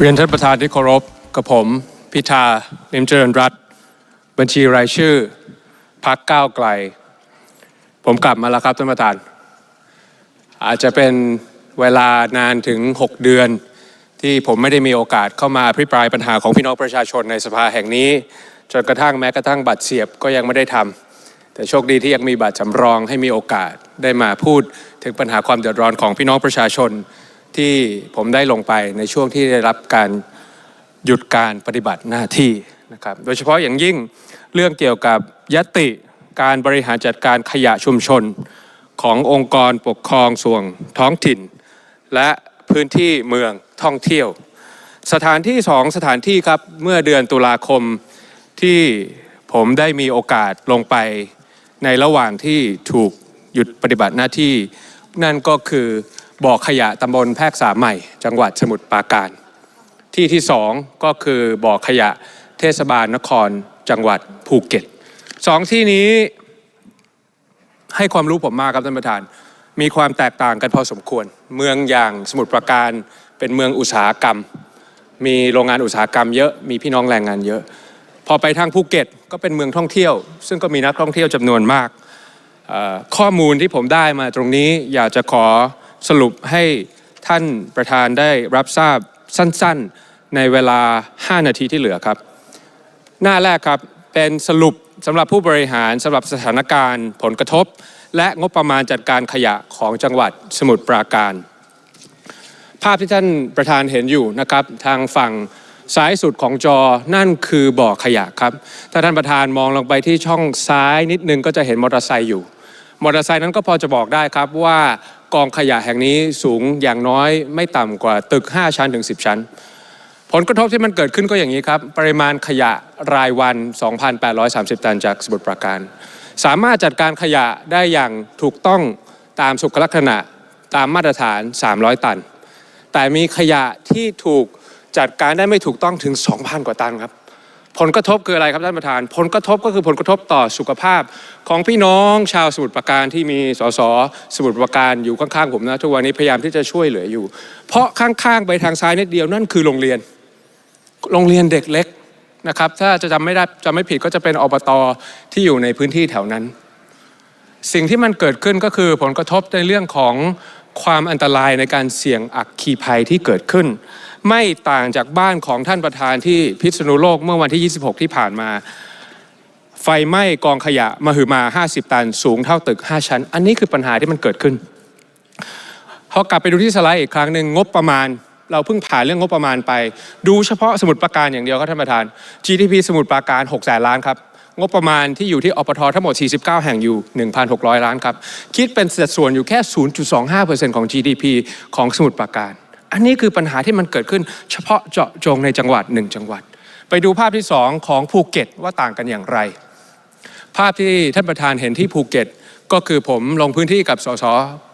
เรียนท่านประธานที่เคารพกับผมพิธาลิมเจริญรัตบัญชีรายชื่อพักก้าวไกล ผมกลับมาแล้วครับท่านประธาน อาจจะเป็นเวลานานถึง 6 เดือน ที่ผมไม่ได้มีโอกาสเข้ามาอภิปรายปัญหาของพี่น้องประชาชนในสภาแห่งนี้ จนกระทั่งแม้กระทั่งบัตรเสียบก็ยังไม่ได้ทำแต่โชคดีที่ยังมีบัตรสำรองให้มีโอกาสได้มาพูดถึงปัญหาความเดือดร้อนของพี่น้องประชาชน ที่ผมได้ลงไปในช่วงที่ได้รับการหยุดการปฏิบัติหน้าที่นะครับ โดยเฉพาะอย่างยิ่งเรื่องเกี่ยวกับยติการบริหารจัดการขยะชุมชน ขององค์กรปกครองส่วนท้องถิ่น และพื้นที่เมืองท่องเที่ยว สถานที่สองสถานที่ครับเมื่อเดือนตุลาคมที่ผมได้มีโอกาสลงไปในระหว่างที่ถูกหยุดปฏิบัติหน้าที่ นั่นก็คือ บ่อขยะตำบลแพรกษาใหม่ จังหวัดสมุทรปราการ ที่ที่สองก็คือบ่อขยะเทศบาลนครจังหวัดภูเก็ตสองที่นี้ให้ความรู้ผมมากครับท่านประธาน มีความแตกต่างกันพอสมควร เมืองอย่างสมุทรปราการเป็นเมืองอุตสาหกรรม มีโรงงานอุตสาหกรรมเยอะมีพี่น้องแรงงานเยอะ พอไปทางภูเก็ตก็เป็นเมืองท่องเที่ยว ซึ่งก็มีนักท่องเที่ยวจำนวนมาก ข้อมูลที่ผมได้มาตรงนี้อยากจะขอ สรุปให้ท่านประธานได้รับทราบสั้นๆ ในเวลา 5 นาทีที่เหลือครับ หน้าแรกครับเป็นสรุปสำหรับผู้บริหารสำหรับสถานการณ์ ผลกระทบ และงบประมาณจัดการขยะของจังหวัดสมุทรปราการ ภาพที่ท่านประธานเห็นอยู่นะครับ ทางฝั่งซ้ายสุดของจอนั่นคือบ่อขยะครับ ถ้าท่านประธานมองลงไปที่ช่องซ้ายนิดนึงก็จะเห็นมอเตอร์ไซค์อยู่ มอเตอร์ไซค์นั้นก็พอจะบอกได้ครับว่ากองขยะแห่งนี้สูงอย่างน้อยไม่ต่ำกว่าตึก 5 ชั้นถึง 10 ชั้น ผลกระทบที่มันเกิดขึ้นก็อย่างนี้ครับ ปริมาณขยะรายวัน 2,830 ตันจากสมุทรปราการ สามารถจัดการขยะได้อย่างถูกต้องตามสุขลักษณะตามมาตรฐาน 300 ตัน แต่มีขยะที่ถูกจัดการได้ไม่ถูกต้องถึง 2,000 กว่าตันครับ ผลกระทบคืออะไรครับท่านประธาน ผลกระทบก็คือผลกระทบต่อสุขภาพของพี่น้องชาวสมุทรปราการที่มีสสสมุทรปราการอยู่ข้างๆผมนะทุกวันนี้พยายามที่จะช่วยเหลืออยู่ เพราะข้างๆไปทางซ้ายนิดเดียวนั่นคือโรงเรียน โรงเรียนเด็กเล็กนะครับ ถ้าจะจำไม่ได้จำไม่ผิดก็จะเป็นอบตที่อยู่ในพื้นที่แถวนั้น สิ่งที่มันเกิดขึ้นก็คือผลกระทบในเรื่องของความอันตรายในการเสี่ยงอักคีภัยที่เกิดขึ้น ไม่ต่างจากบ้านของท่านประธานที่พิษณุโลกเมื่อวันที่ 26 ที่ผ่านมา ไฟไหม้กองขยะมหึมา 50 ตันสูงเท่าตึก 5 ชั้น อันนี้คือปัญหาที่มันเกิดขึ้นพอกลับไปดูที่สไลด์อีกครั้งหนึ่งงบประมาณ เราเพิ่งผ่านเรื่องงบประมาณไป ดูเฉพาะสมุดปราการอย่างเดียวครับท่านประธาน GDP สมุดปราการ6แสนล้านครับงบประมาณที่อยู่ที่อปททั้งหมด 49 แห่งอยู่ 1,600 ล้านครับ คิดเป็นสัดส่วนอยู่แค่ 0.25%ของ GDP ของสมุทรปราการ อันนี้คือปัญหาที่มันเกิดขึ้นเฉพาะเจาะจงในจังหวัดหนึ่งจังหวัด ไปดูภาพที่ 2 ของภูเก็ตว่าต่างกันอย่างไร ภาพที่ท่านประธานเห็นที่ภูเก็ต ก็คือผมลงพื้นที่กับสส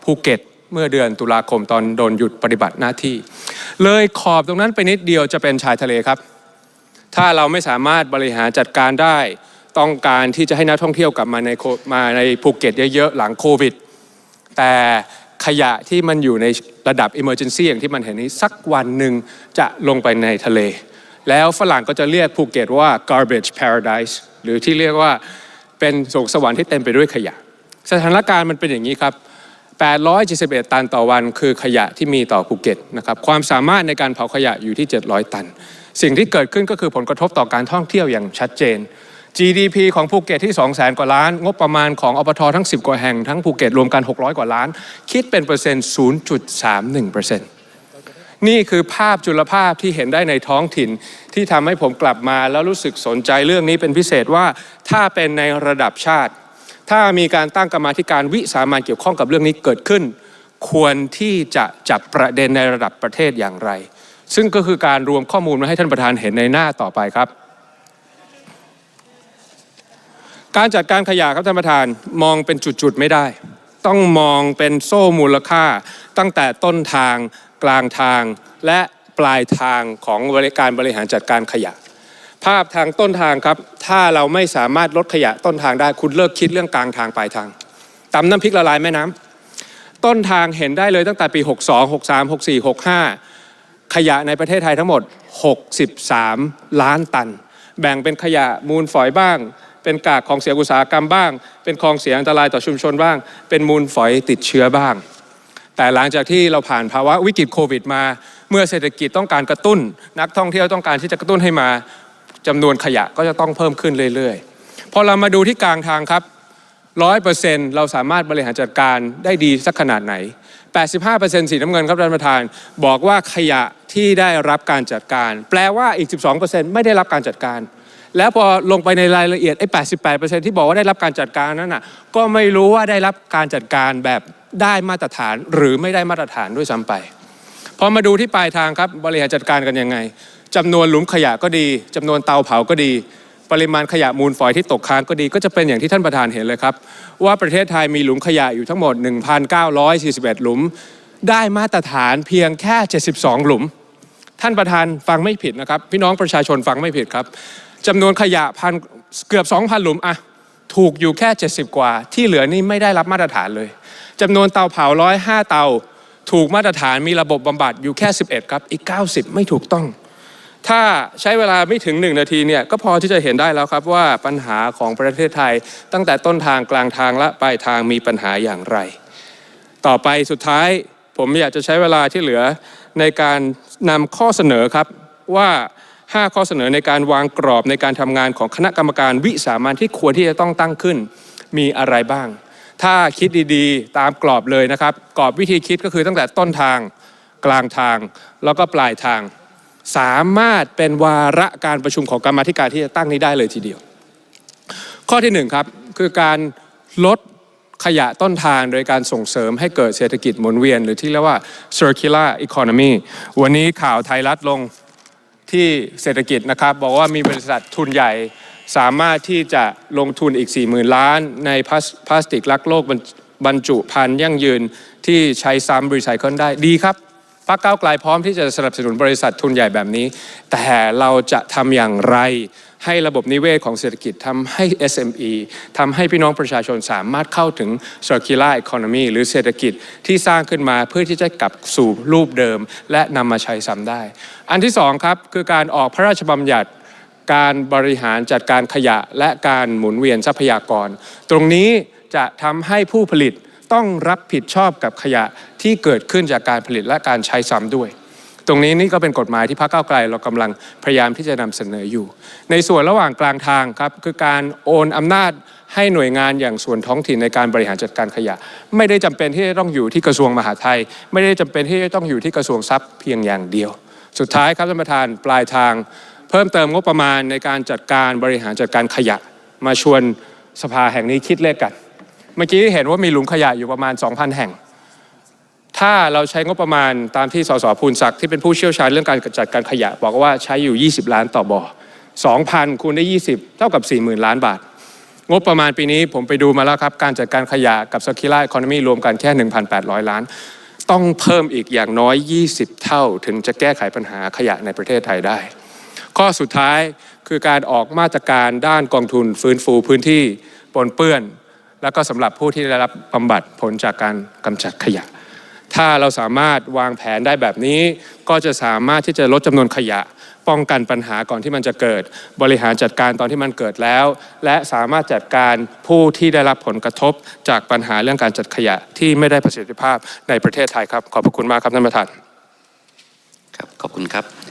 ภูเก็ตเมื่อเดือนตุลาคมตอนโดนหยุดปฏิบัติหน้าที่ เลยขอบตรงนั้นไปนิดเดียวจะเป็นชายทะเลครับ ถ้าเราไม่สามารถบริหารจัดการได้ ต้องการที่จะให้นักท่องเที่ยวกลับมาในมาในภูเก็ตเยอะๆหลังโควิด แต่ ขยะที่มันอยู่ในระดับ Emergency อย่างที่มันเห็นนี้สักวันหนึ่งจะลงไปในทะเล แล้วฝรั่งก็จะเรียกภูเก็ตว่า garbage paradise หรือที่เรียกว่าเป็นสวงสวรรค์ที่เต็มไปด้วยขยะ สถานการณ์มันเป็นอย่างนี้ครับ 871 ตันต่อวันคือขยะที่มีต่อภูเก็ตนะครับความสามารถในการเผาขยะอยู่ที่ 700 ตัน สิ่งที่เกิดขึ้นก็คือผลกระทบต่อการท่องเที่ยวอย่างชัดเจน GDP ของภูเก็ตที่ 2 0 0 0 0 กว่าล้าน งบประมาณของอปททั้ง 10 กว่าแห่งทั้งภูเก็ตรวมกัน 600 กว่าล้าน คิดเป็นเปอร์เซ็นต์ 0.31%นี่คือภาพจุลภาพที่เห็นได้ในท้องถิ่นที่ทำให้ผมกลับมาแล้วรู้สึกสนใจเรื่องนี้เป็นพิเศษว่าถ้าเป็นในระดับชาติ ถ้ามีการตั้งกรรมาธิการวิสามันเกี่ยวข้องกับเรื่องนี้เกิดขึ้น ควรที่จะจับประเด็นในระดับประเทศอย่างไร ซึ่งก็คือการรวมข้อมูลมาให้ท่านประธานเห็นในหน้าต่อไปครับ การจัดการขยะครับท่านประธานมองเป็นจุดๆไม่ได้ ต้องมองเป็นโซ่มูลค่า ตั้งแต่ต้นทางกลางทาง และปลายทางของบริการบริหารจัดการขยะ ภาพทางต้นทางครับ ถ้าเราไม่สามารถลดขยะต้นทางได้คุณเลิกคิดเรื่องกลางทางปลายทางตำน้ำพริกละลายแม่น้ำต้นทางเห็นได้เลยตั้งแต่ปี 62 63 64 65 ขยะในประเทศไทยทั้งหมด 63 ล้านตัน แบ่งเป็นขยะมูลฝอยบ้าง เป็นกากของเสียอุตสาหกรรมบ้าง เป็นของเสียอันตรายต่อชุมชนบ้าง เป็นมูลฝอยติดเชื้อบ้าง แต่หลังจากที่เราผ่านภาวะวิกฤตโควิดมา เมื่อเศรษฐกิจต้องการกระตุ้น นักท่องเที่ยวต้องการที่จะกระตุ้นให้มาจำนวนขยะก็จะต้องเพิ่มขึ้นเรื่อยๆ พอเรามาดูที่กลางทางครับร้อยเปอร์เซ็นต์เราสามารถบริหารจัดการได้ดีสักขนาดไหน 85%สีน้ำเงินครับท่านประธาน บอกว่าขยะที่ได้รับการจัดการ แปลว่าอีก 12%ไม่ได้รับการจัดการ แล้วพอลงไปในรายละเอียดไอ้ 88%ที่บอกว่าได้รับการจัดการนั้นน่ะ ก็ไม่รู้ว่าได้รับการจัดการแบบได้มาตรฐานหรือไม่ได้มาตรฐานด้วยซ้ำไป พอมาดูที่ปลายทางครับบริหารจัดการกันยังไงจำนวนหลุมขยะก็ดีจำนวนเตาเผาก็ดี ปริมาณขยะมูลฝอยที่ตกค้างก็ดี ก็จะเป็นอย่างที่ท่านประธานเห็นเลยครับ ว่าประเทศไทยมีหลุมขยะอยู่ทั้งหมด 1,941 หลุม ได้มาตรฐานเพียงแค่ 72 หลุม ท่านประธานฟังไม่ผิดนะครับ พี่น้องประชาชนฟังไม่ผิดครับ จำนวนขยะพันเกือบ 2,000 หลุมอะถูกอยู่แค่ 70 กว่า ที่เหลือนี่ไม่ได้รับมาตรฐานเลยจำนวนเตาเผา105เตา ถูกมาตรฐานมีระบบบำบัดอยู่แค่ 11 ครับ อีก 90 ไม่ถูกต้อง ถ้าใช้เวลาไม่ถึง 1 นาทีเนี่ยก็พอที่จะเห็นได้แล้วครับว่าปัญหาของประเทศไทย ตั้งแต่ต้นทางกลางทางและปลายทางมีปัญหาอย่างไร ต่อไปสุดท้ายผมอยากจะใช้เวลาที่เหลือในการนำข้อเสนอครับว่า 5 ข้อเสนอในการวางกรอบในการทำงานของคณะกรรมการวิสามันที่ควรที่จะต้องตั้งขึ้น มีอะไรบ้าง ถ้าคิดดีๆ ตามกรอบเลยนะครับ กรอบวิธีคิดก็คือตั้งแต่ต้นทางกลางทาง แล้วก็ปลายทาง สามารถเป็นวาระการประชุมของกรรมธิการที่จะตั้งนี้ได้เลยทีเดียว ข้อที่หนึ่งครับ คือการลดขยะต้นทางโดยการส่งเสริมให้เกิดเศรษฐกิจหมุนเวียน หรือที่เรียกว่า circular economy วันนี้ข่าวไทยรัฐลง ที่เศรษฐกิจนะครับบอกว่ามีบริษัททุนใหญ่สามารถที่จะลงทุนอีก 40,000 ล้าน ในพลาสพลาสติกรักโลกบรรบรรจุภัณฑ์ยั่งยืนที่ใช้ซ้ำรีไซเคิลได้ดีครับพรรคก้าวไกลพร้อมที่จะสนับสนุนบริษัททุนใหญ่แบบนี้ แต่เราจะทำอย่างไร ให้ระบบนิเวศของเศรษฐกิจทำให้ SME ทำให้พี่น้องประชาชนสามารถเข้าถึง circular economy หรือเศรษฐกิจที่สร้างขึ้นมาเพื่อที่จะกลับสู่รูปเดิม และนำมาใช้ซ้ำได้ อันที่สองครับคือการออกพระราชบัญญัติการบริหารจัดการขยะและการหมุนเวียนทรัพยากร ตรงนี้จะทำให้ผู้ผลิตต้องรับผิดชอบกับขยะที่เกิดขึ้นจากการผลิตและการใช้ซ้ำด้วย ตรงนี้นี่ก็เป็นกฎหมายที่พรรคก้าวไกล เรากำลังพยายามที่จะนำเสนออยู่ ในส่วนระหว่างกลางทางครับคือการโอนอำนาจให้หน่วยงานอย่างส่วนท้องถิ่นในการบริหารจัดการขยะ ไม่ได้จำเป็นที่จะต้องอยู่ที่กระทรวงมหาดไทย ไม่ได้จำเป็นที่จะต้องอยู่ที่กระทรวงทรัพย์เพียงอย่างเดียว สุดท้ายครับท่านประธานปลายทาง เพิ่มเติมงบประมาณในการจัดการบริหารจัดการขยะ มาชวนสภาแห่งนี้คิดเลขกัน เมื่อกี้เห็นว่ามีหลุมขยะอยู่ประมาณ 2,000 แห่ง ถ้าเราใช้งบประมาณตามที่สสภูลศักดิ์ที่เป็นผู้เชี่ยวชาญเรื่องการจัดการขยะ บอกว่าใช้อยู่ 20 ล้านต่อบ่อ2,000 คูณได้ 20 เท่ากับ 40,000 ล้านบาท งบประมาณปีนี้ผมไปดูมาแล้วครับ การจัดการขยะกับ Circular Economy รวมกันแค่ 1,800 ล้าน ต้องเพิ่มอีกอย่างน้อย 20 เท่าถึงจะแก้ไขปัญหาขยะในประเทศไทยได้ ข้อสุดท้ายคือการออกมาตรการด้านกองทุนฟื้นฟูพื้นที่ปนเปื้อน แล้วก็สำหรับผู้ที่ได้รับบำบัดผลจากการกำจัดขยะ ถ้าเราสามารถวางแผนได้แบบนี้ ก็จะสามารถที่จะลดจำนวนขยะ ป้องกันปัญหาก่อนที่มันจะเกิด บริหารจัดการตอนที่มันเกิดแล้ว และสามารถจัดการผู้ที่ได้รับผลกระทบจากปัญหาเรื่องการจัดขยะที่ไม่ได้ประสิทธิภาพในประเทศไทยครับ ขอบพระคุณมากครับท่านประธานครับขอบคุณครับ